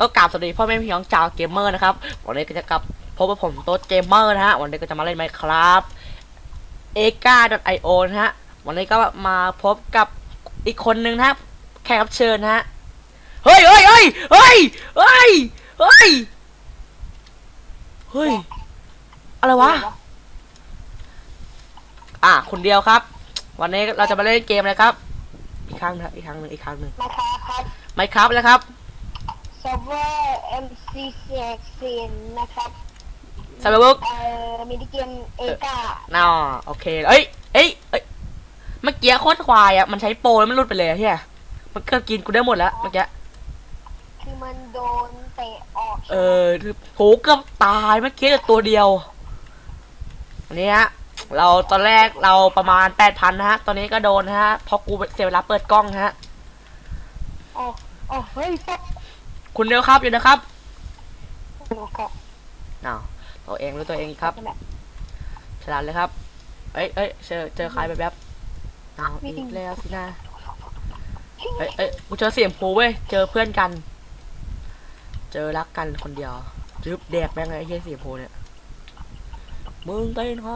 ก็กราบสวัสดีพ่อแม่พี่น้องชาวเกมเมอร์นะครับวันนี้ก็จะกลับพบกับผมโต๊ดเกมเมอร์นะฮะวันนี้ก็จะมาเล่นไหมครับเอ a i o นะฮะวันนี้ก็มาพบกับอีกคนนึงนะครับแขกรับเชิญนะฮะเฮ้ยเฮ้ยเฮ้ยเฮ้ยเฮ้ยเฮ้ยเฮ้ยอะไรวะอะคนเดียวครับ วันนี้เราจะมาเล่นเกมอะไรครับ อีกครั้งนะอีกครั้งหนึ่งอีกครั้งหนึ่งนะคะครับไม่ครับ แล้วครับเซิร์ฟเวอร์ MC 16นะครับสำหรับบุ๊กเอ่อมินิเกมเอกาน่าโอเค เอ้ย เอ้ย เอ้ย เมื่อกี้โคตรควายอะ มันใช้โปรแล้วมันหลุดไปเลยอะเฮียมันเกือบกินกูได้หมดแล้วเมื่อกี้ คือมันโดนเตะออก เออโหเกือบตายเมื่อกี้แต่ตัวเดียว อันนี้ฮะ เราตอนแรกเราประมาณแปดพันนะฮะ ตอนนี้ก็โดนนะฮะเพราะกูเสียเวลาเปิดกล้องนะฮะอ๋ออ๋อเฮ้ยฟัก คุณเดียวครับอยู่นะครับโอเคอ้าวตัวเองรู้ตัวเองครับใช่ไหมฉลาดเลยครับ เอ้ยเอ้ยเจอเจอใครแบบแบบๆอ้าวอีกแล้วสินะเอ้ยเอ้ยกูเจอเสียงผูเว้ยเจอเพื่อนกัน เจอรักกันคนเดียวจึบแดกแม่งเลยไอ้เหี้ยเสียงผูเนี่ยมึงเต้นใคร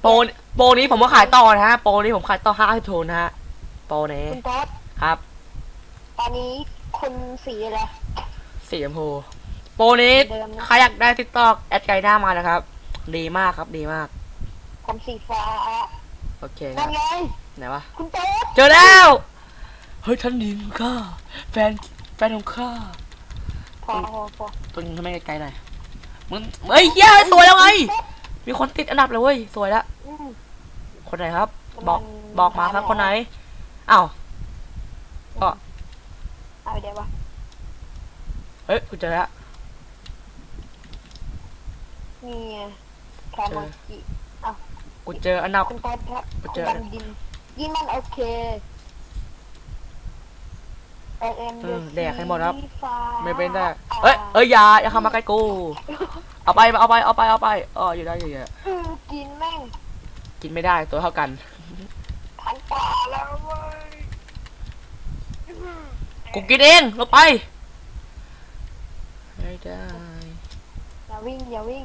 โปรนโปรนี้ผมก็ขายต่อนะฮะโปรนี้ผมขายต่อห้าโทนนะฮะโปรนี้คุณโต๊ดครับต อนนี้คุณสีอะไร สีชมพู โปรนี้เดิมนะ ใครอยากได้ติ๊กตอกแอดไกหน้ามานะครับ ดีมากครับดีมาก ผมสีฟ้าโอเคคนั่รับนไงไหนวะ คุณโต๊ดเจอแล้ว เฮ้ยท่านดินข้าแฟนแฟนของข้าพอพอพอตัวนี้ทำไมไกลๆหน่อยมึงเฮ้ยเหี้ยสวยแล้วไง มีคนติดอันดับเลยเว้ยสวยแล้วอืม คนไหนครับ บอกมันบอกมาครับคนไหนอ้าวก็เอาเดี๋ยววะเฮ้ยกูเจอแล้วนี่ไงแคมอนจิกูเจออันดับคุณโต๊ดครับไปเจอคุณบันดินยิ่งมันโอเคเอ็มเออแดกให้หมดครับฟ้าไม่เป็นได้เอ้ยเอ้ยอย่าอย่าเข้ามาใกล้กูเอาไปเอาไปเอาไปเอาไปอ๋ออยู่ได้อยู่ได้เออกินแม่งกินไม่ได้ตัวเท่ากันทันป่าแล้วเว้ย กูกินเองลงไปไม่ได้อย่าวิ่งอย่าวิ่ง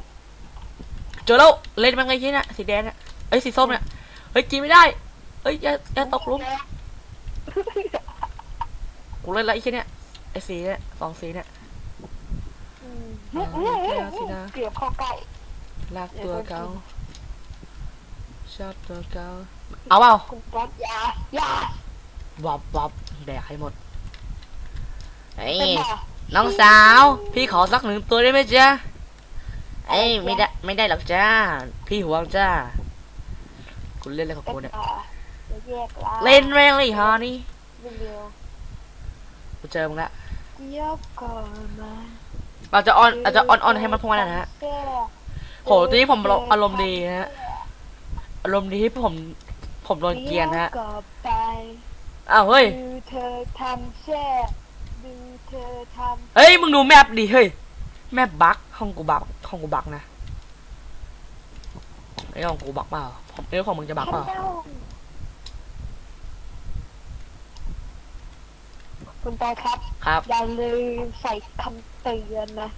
เจอแล้วเล่นมันไงที่เนี่ยสีแดงเนี่ยเอ้ยสีส้มเนี่ยเฮ้ยกินไม่ได้เอ้ยอย่าอย่าตกหลุมกูเล่นแล้วไอ้ที่เนี่ยไอ้สีเนี่ยสองสีเนี่ยอืมอ่าเดี๋ยวสินะเกือบเข้าใกล้รักตัวเก่าชอบตัวเก่าเอาเปล่าคุณป๊อปอยาอยาวับวับแดกให้หมดไอ้ เป็นบ่น้องสาว พี่ขอสักหนึ่งตัวได้ไหมจ๊ะเอ้ยไม่ได้ไม่ได้หรอกจ้า พี่ห่วงจ้าคุณเล่นอะไรของเป็นกูเนี่ยบ่จะแยกลาเล่นแรงเลยฮะนี่เร็วกูเจอมึงละๆเดี๋ยวก่อนมาเราจะออนอาจจะออนออนให้มันพวกมันนะฮะโหตอนนี้ผมอารมณ์ดีนะฮะอารมณ์ดีที่ผมผมโดนเกลียนนะฮะดี๋วก็ไปอ้าวเฮ้ยดูเธอทำแช่ ดูเธอทำเฮ้ยมึงดูแมปดิเฮ้ยแมปบั๊กห้องกูบั๊กห้องกูบั๊กนะไอ้ของกูบั๊กเปล่าผมไอ้ของมึงจะบั๊กเปล่าคุณปอยครับ ครับ อย่าลืมใส่คำเตือนนะ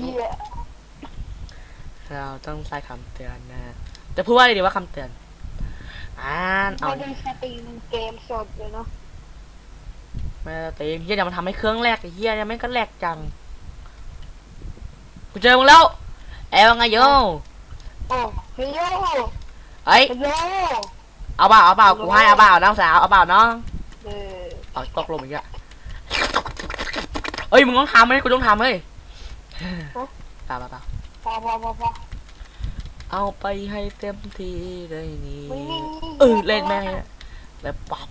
เหี้ย เราต้องใส่คำเตือนนะฮะจะพูดว่าอะไรดีว่าคำเตือน อ่านเอาไม่ได้สตรีมเกมสดเลยเนาะไม่ได้ตีเฮียเดี๋ยวมันทำให้เครื่องแรกไอ้เฮียเนี่ยแม่งก็แหลกจังกูเจอมึงแล้วเอ้ยว่าไงโยโอ้เฮ้ยโยเฮ้ยเฮ้ยโยเอาเปล่าเอาเปล่ากูให้เอาเปล่าน้องสาวเอาเปล่าน้องเออเอาตกลงอีกอะเอ้ยมึงต้องทำเลยกูต้องทำเลยเปล่าเปล่าเปล่าพอพอพอพอ เอาไปให้เต็มที่เลยนี่มึงนี่เออเล่นแม่งเลยแล้วปับ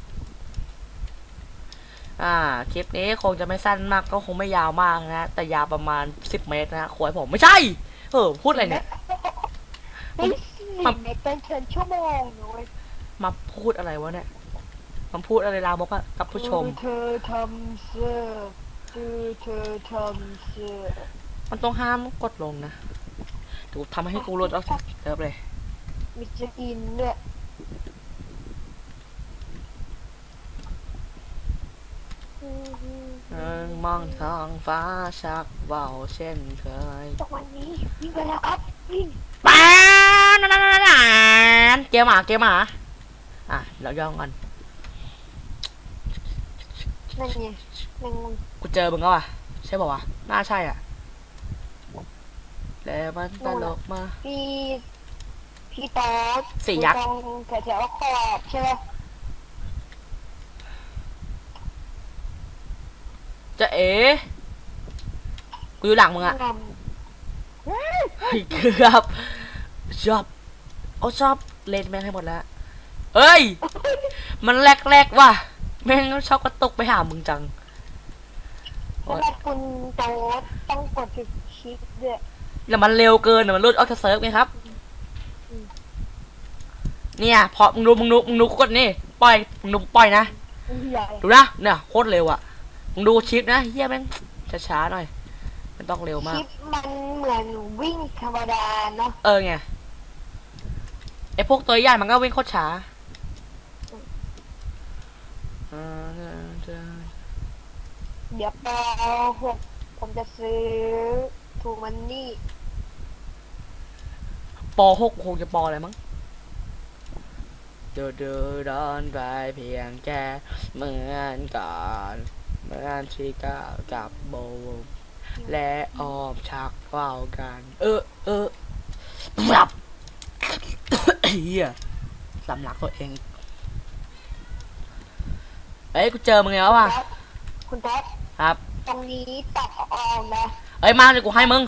อ่า คลิปนี้คงจะไม่สั้นมากก็คงไม่ยาวมากนะ แต่ยาวประมาณสิบเมตรนะขวยผมไม่ใช่ เออ พูดอะไรเนี่ยเฮ้ยสิในเป็นเชิญชั่วโมงหนูเว้ยมาพูดอะไรวะเนี่ยมันพูดอะไรลามกอะกับผู้ชมดูเธอทำเสื้อดูเธอทำเสื้อมันต้องห้ามกดลงนะ ถูกทำให้กูรถออกเติบเลยมีเช็คอินด้วยมองท้องฟ้าชักเบาเช่นเคยตวันนี้วิ่งไปแล้วครับวิ่งป้านเกมหมาเกมหมาอะเราย่องกันนั่นไงแมงมุมกูเจอมึงแล้วอะใช่ป่าวะน่าใช่อะ แล้วมันตลกมา พี่พี่ต๊อดสี่ยักษ์อยู่ตรงแถวๆขอบใช่ไหมจะเอ๋กูอยู่หลังมึงอะงำเฮ้ยเกือบชอบโอ้ชอบเล่นแม่งให้หมดแล้วเอ้ย มันแรกๆว่ะแม่งชอบกระตุกไปหามึงจังสำหรับคุณโต๊ดต้องกดจุดชิปด้วย แล้วมันเร็วเกินอะมันรุดออกจากเซิร์ฟไงครับ เนี่ย พอมึงดูมึงดูมึงดูกดนี่ปล่อยมึงดูปล่อยนะใหญ่ดูนะเนี่ยโคตรเร็วอะมึงดูชิปนะเฮียแม่งช้าๆหน่อย มันต้องเร็วมาก ชิปมันเหมือนวิ่งธรรมดาเนาะเออไงไอพวกตัวใหญ่มันก็วิ่งโคตรช้าเดี๋ยวปหกผมจะซื้อทูมันนี่ ปหกคงจะปอะไรมั้งเดินเดินเดินไปเพียงแค่เหมือนก่อนเหมือนที่ก้าวกับโบว์และออมชักเฝ้ากัน เออเออปรับเฮียสำลักตัวเองเอ้ยกูเจอมึงแล้วว่ะครับคุณแท็กครับ ตรงนี้ตัดออกนะเอ้ยมาเดี๋ยวกูให้มึง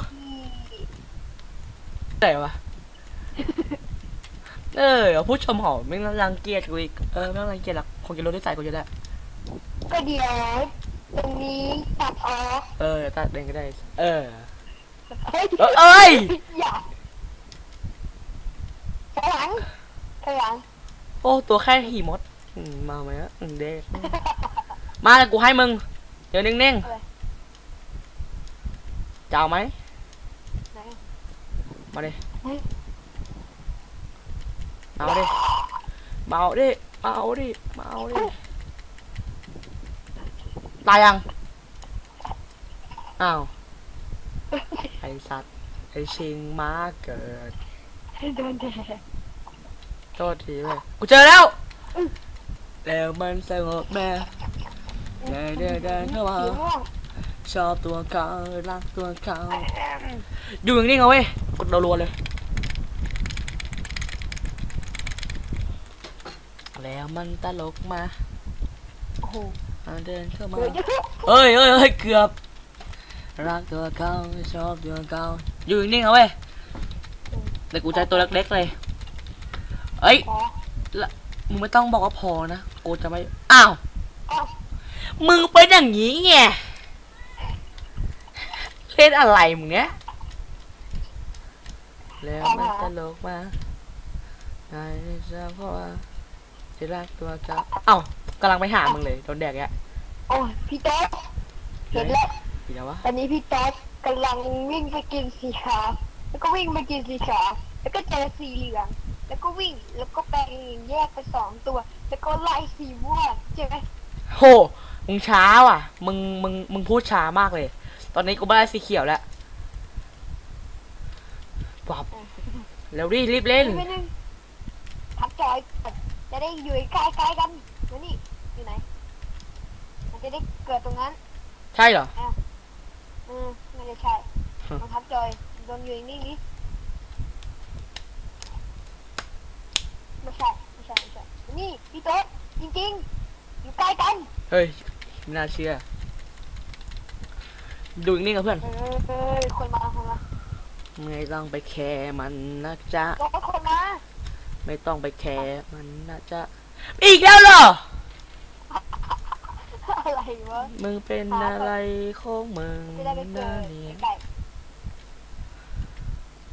ที่ไหนวะ เออเดี๋ยวผู้ชมหอไม่งรังเกียจกูอีกเออไม่ต้องรังเกียจหรอกคงจะรู้ที่ใส่กูจะได้ก็เดี๋ยวตรงนี้ตัดออกเออตัดเองก็ได้ เออเฮ้ยเออเอ้ยอย่าข้างหลังข้างหลังโอ้ตัวแค่หีมดอืมมาไหมอะอืมเด็กมาแล้วกูให้มึง เดี๋ยวนิ่งอะไรๆจะเอาไหมไหนมาดิเฮ้ย เอาดิเอาดิเอาดิเอาดิตายยังอ้าวไอสัตว์ไอชิงมาเกิดโดนแดดโทษทีเลยกูเจอแล้วแล้วมันสงบแม่เดินเดินเดินเข้ามาชอบตัวเขารักตัวเขาอยู่อย่างนี้เอาเว้ยกดรัวๆเลย แล้วมันตลกมาโอ้โหมันเดินเข้ามาเดี๋ยวจะเอ้ยเอ้ยเอ้ยเกือบ รักตัวเขาชอบตัวเขาอยู่นิ่งๆเอาเว้ยแต่กูใจตัวเล็กๆเลยเอ้ยขอมึงไม่ต้องบอกว่าพอนะกูจะไม่อ้าวอ้าวมึงเป็นอย่างนี้ไงเล่นอะไรมึงเนี้ยแล้วมันตลกมาไอ้เจ้าเพราะว่าที่รักตัวเจ้าเอ้ากำลังไปหามึงเลยโดนแดกแกโอ้ยพี่แต๊กเห็นแล้วปีแล้ววะตอนนี้พี่แต๊กกำลังวิ่งไปกินสีขาวแล้วก็วิ่งไปกินสีขาวแล้วก็เจอสีเหลืองแล้วก็วิ่งแล้วก็แปลงแยกไปสองตัว แล้วก็ไล่สีม่วงใช่ไหมโหมึงช้าว่ะ มึงมึงมึงพูดช้ามากเลย ตอนนี้กูไม่ได้สีเขียวแล้วปับเร็วดิรีบเล่นไม่นึงทักจอยก่อนจะ ได้อยู่ใกล้ๆกันมานี่อยู่ไหน มันจะได้เกิดตรงนั้นใช่เหรออืมไม่ได้ใช่ฮะมาทักจอยโดนอยู่นิ่งๆนี้ไม่ใช่ไม่ใช่ไม่ใช่นี่พี่โต๊ดจริงๆ อยู่ใกล้กัน เฮ้ยไม่น่าเชื่อ ดูอีกนี่กับเพื่อนเออเออคนมาคนมาไม่ต้องไปแคร์มันนะจ๊ะโต๊ดคนมา ไม่ต้องไปแคร์มันนะจ๊ะอีกแล้วเหรอ อะไรวะมึงเป็นอะไรของมึงไม่ได้ไปเจนะอเนี่ยใกล้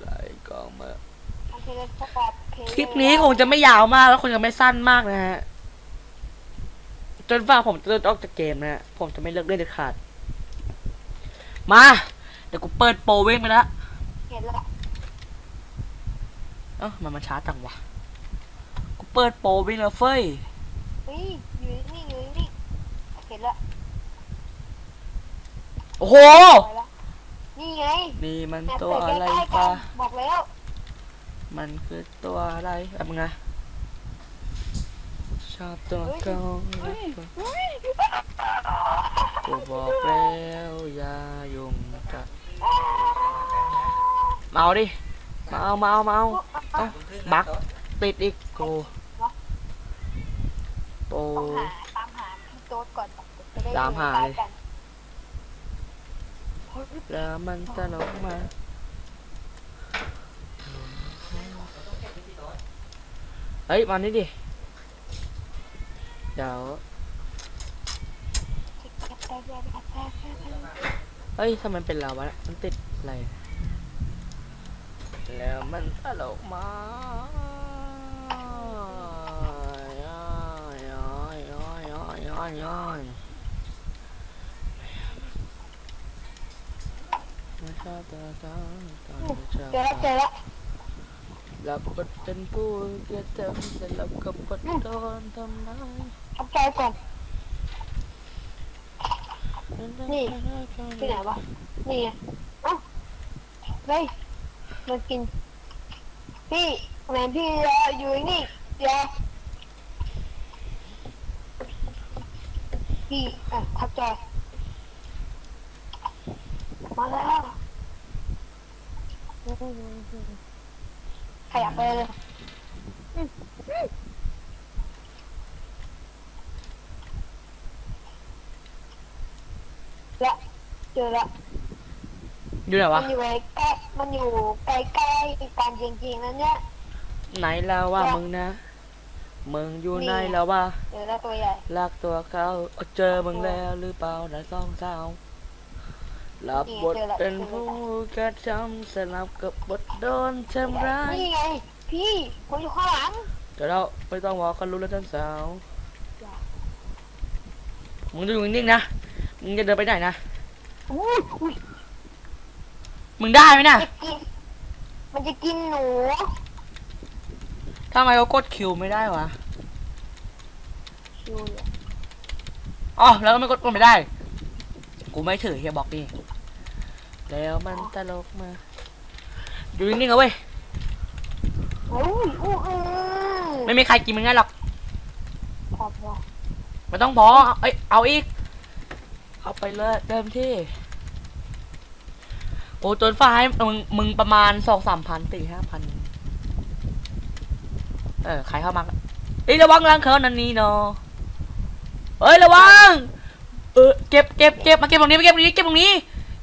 ไรก็มาๆมันจะได้สปอร์ตเพลย์คลิปนี้คงจะไม่ยาวมากแล้วคงจะไม่สั้นมากนะฮะ จนฝ่าผมจะเลิกออกจากเกมนะฮะผมจะไม่เลิกเล่นเด็ดขาด มา เดี๋ยวกูเปิดโปรเว้งไปแล้วเห็นแล้วเอ้ามันมาช้าจังวะกูเปิดโปรเว้งแล้วเฟ้ยเฮ้ยอยู่นี่อยู่นี่เห็นแล้วโอ้โห ไปละนี่ไงนี่มันแอบตัวใส่อะไรใกล้ๆกัปะนบอกแล้วมันคือตัวอะไรแบบมึงไงชอบตัวเกาเฮ้ยเฮ้ยกูบอกแล้วอย่ายุ่งกับเมาดิมาเอามาเอามาเอาเอาบัก ติดอีกกู โอ้ต้องหาตามหาพี่โต๊ดก่อนจะได้ตามหาเลยใกกันแล้วมันจะลงมาเฮ้ยมานี่ดิ เดี๋ยว เฮ้ยทำไมเป็นเราวะเนี่ยมันติดอะไร แล้วมันตลกมาย้อยย้อยย้อยย้ อยย้อยย้อยไม่ชอบตัวเขาตอนที่ชอบเจอแล้วเจอแล้วรับบทเป็นผู้เกลียดเธอแต่รับบกับบทโดนทำร้ายทำใจก่อนนี่ที่ไหนวะนี่ไงเอ้าเฮ้ยมากินพี่ทำไมพี่รออยู่นี่เดี๋ยว พี่อะทับใจมาแล้วขยับไปเลยอืมอืมและเจอแล้วอยู่ไหนมัวะนอยู่ใกล้มันอยู่ใกล้ๆกันจริงๆนะเนี่ยไหนแล้วว่าเนี่ยมึงนะ มึงอยู่นี่ไหนแล้วว่าเจอแล้วตัวใหญ่รักตัวเขาเจอมึงแล้วหรือเปล่านะสองสาวรับบทเป็นผู้กระทำสลับกับบทโดนทำร้ายนี่ไง พี่ผมอยู่ข้างหลังเดี๋ยวเราไม่ต้องบอกกันรู้แล้วท่านสาวมึงจะอยู่นิ่งๆนะมึงจะเดินไปไหนนะอุ้ยอุ้ยมึงได้ไหมนะจะกิน มันจะกินหนู ทำไมเขากดคิวไม่ได้วะคิวเนี่ยอ๋อแล้วก็ไม่กดกดไม่ได้ กูไม่ถือเฮียบอกนี่แล้วมันตลกมาอยู่นิ่งๆเอาเว้ยอุ้ยอู้อือไม่มีใครกินมึงง่ายหรอกขอบคุณไม่ต้องพอเอ้ยเอาอีก เอาไปเลยเต็มที่โอ้จนฟ้าให้มึงมึงประมาณสองสามพันสี่ห้าพัน เออใครเข้ามาก็เอ้ยระวังล้างเขานันนี้เนาะเอ้ยระวัง เออเก็บเก็บเก็บมาเก็บตรงนี้มาเก็บตรงนี้เก็บตรงนี้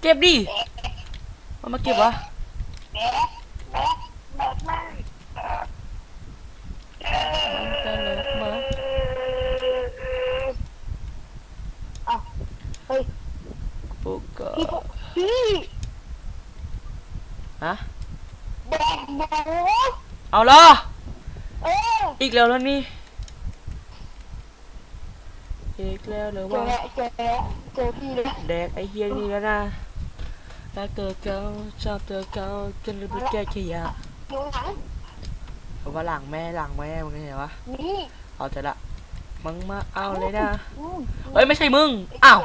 เก็บดิมามาเก็บวะแบ๊ะแบ๊ะแบ๊ะมากมันตลกมาอ้าวเฮ้ยปุ๊กก็พี่ก็พี่ฮะแบกหนูเอาละเอออีกแล้วแล้วนี่ อีกแล้วเลยเจอว่าแล้วเจอแล้วเจอพี่เลยแดกไอเฮียนี่แล้วนะรักเธอเก่าชอบเธอเก่าจนลืมไปแก้ขยะอยู่หลังเอาว่าหลังแม่หลังแม่มึงเห็นปะนี่เอาแต่ละมึงมาเอาเลยนะ อืมเฮ้ยไม่ใช่มึง อ้าว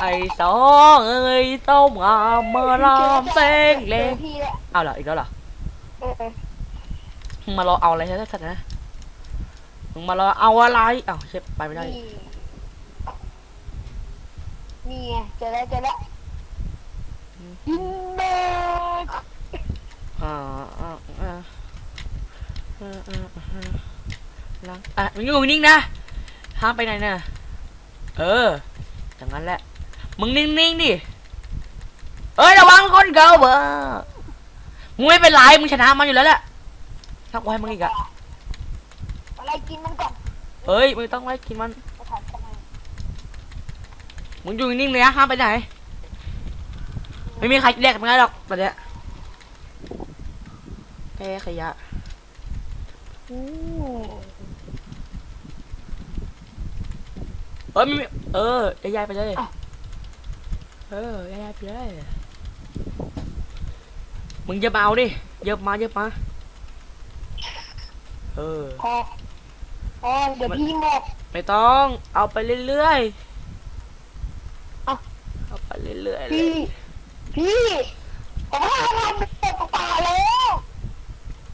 ไอสองเอ้ยต้องมาเมื่อรามเซ็งเลเจองพี่แล้วเอาเหรออีกแล้วเหรอ เออมึง มารอเอาอะไรชัดๆนะมึงมารอเอาอะไรอ้าวเชฟไปไม่ได้ นี่นี่ไงเจอแล้วเจอแล้วยินเบกอ่าอ่าอ่าอ่าอ่าอ่าล้างอะมึงอยู่นิ่งๆนะห้ามไปไหนนะเอออย่างนั้นแหละมึงนิ่งๆดิเอ้ยระวังคนเก่าเบอร์มึงไม่เป็นไรมึงชนะมันอยู่แล้วแหละ ทักไว้มึงอีกอะอะไรกินมันก่อนเอ้ยมึงต้องไล่กินมันมาถามทำไมมึงอยู่นิ่งๆเลยนะห้ามไปไหนไม่มีใครแยกมึงได้หรอกตอนเนี้ยแพ้ขยะอืมเอ้ยไม่มีเออย้ายๆไปเลยเออย้ายๆไปเลยมึงอย่ามาเอาดิเยอะมาเยอะมา เออ พอพอเดี๋ยวพี่หมด ไม่ต้อง เอาไปเรื่อยรื่อยๆเลยพี่พี่ผมห้าพันเต็มป่าแล้ว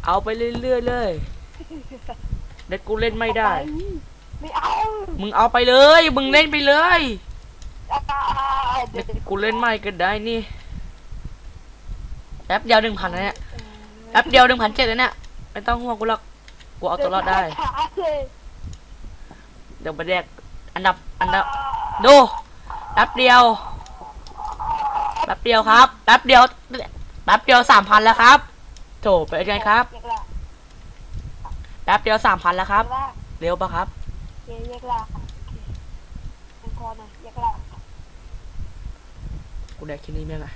เอาไปเรื่อยๆเลยเด็กกูเล่นไม่ได้ ไม่เอามึงเอาไปเลย มึงเล่นไปเลยอ่าเด็กกูเล่นไม่ก็ได้นี่แป๊บเดียวหนึ่งพันนะเนี่ยแป๊บเดียวหนึ่งพันเจ็ดนะเนี่ยไม่ต้องห่วงกูหรอก กูเอาตัวรอดได้ขาเลยเดี๋ยวไปแดกอันดับอันดับดูแป๊บเดียวแป๊บเดียวครับแป๊บเดียวแป๊บเดียวสามพันแล้วครับโถเป็นไงครับแยกละแป๊บเดียวสามพันแล้วครับแยกละเร็วปะครับแยกแยกละโอเคเป็นคอหน่อยแยกละกูแดกที่นี่แม่งอะ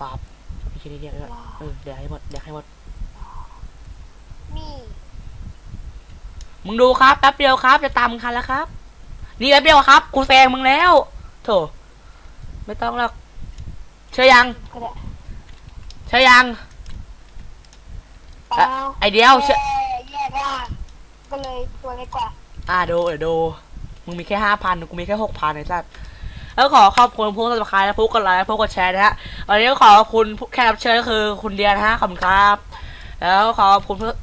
ปราบมีที่นี่เนี่ยด้วยเออแดกให้หมดแดกให้หมด มี มึงดูครับแป๊บเดียวครับ จะตามมึงทันแล้วครับ นี่แป๊บเดียวครับ กูแซงมึงแล้วโถไม่ต้องหรอกเชื่อยังก็ได้เชื่อยังเปล่าไอเดียวเชื่อแยกละก็เลยตัวเล็กกว่า อ่าดูเดี๋ยวดูมึงมีแค่ห้าพันกูมีแค่หกพันไอ้สัสแล้วขอขอบคุณผู้สมัครและผู้กดไลค์ผู้กดแชร์นะฮะวันนี้ก็ขอขอบคุณผู้แขกรับเชิญก็คือคุณเดียนะฮะขอบคุณครับ แล้วขอขอบคุณเพื่อ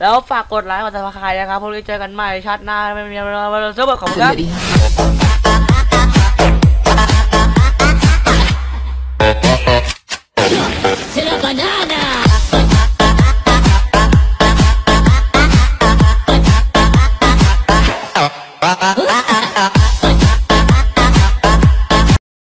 แล้วฝากกดไลค์กดติดตามนะครับพวกเราเจอกันใหม่ชาติหน้าไม่มีอะไรเราจะบอกขอบคุณครับ